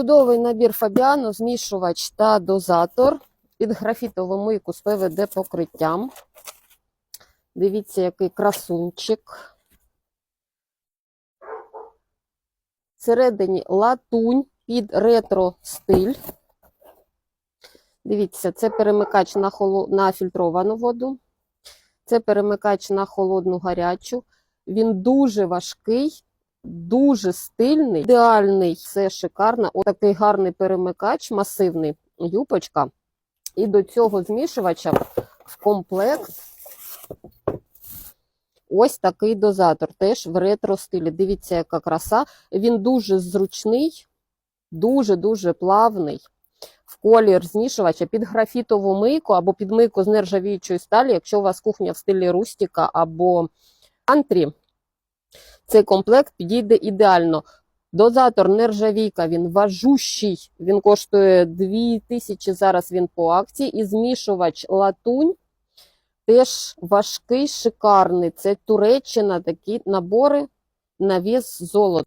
Чудовий набір Фабіано, змішувач та дозатор під графітову мийку з ПВД покриттям. Дивіться, який красунчик. Всередині латунь під ретро стиль. Дивіться, це перемикач на, холо... на фільтровану воду. Це перемикач на холодну гарячу. Він дуже важкий, дуже стильний, ідеальний, все шикарно. Отакий гарний перемикач, масивний юпочка. І до цього змішувача в комплект ось такий дозатор, теж в ретро стилі. Дивіться, яка краса. Він дуже зручний, дуже-дуже плавний. В колір змішувача під графітову мийку або під мийку з нержавіючої сталі, якщо у вас кухня в стилі рустіка або антрі, цей комплект підійде ідеально. Дозатор нержавійка, він важущий, він коштує 2000, зараз він по акції. І змішувач латунь теж важкий, шикарний. Це Туреччина, такі набори на вес золота.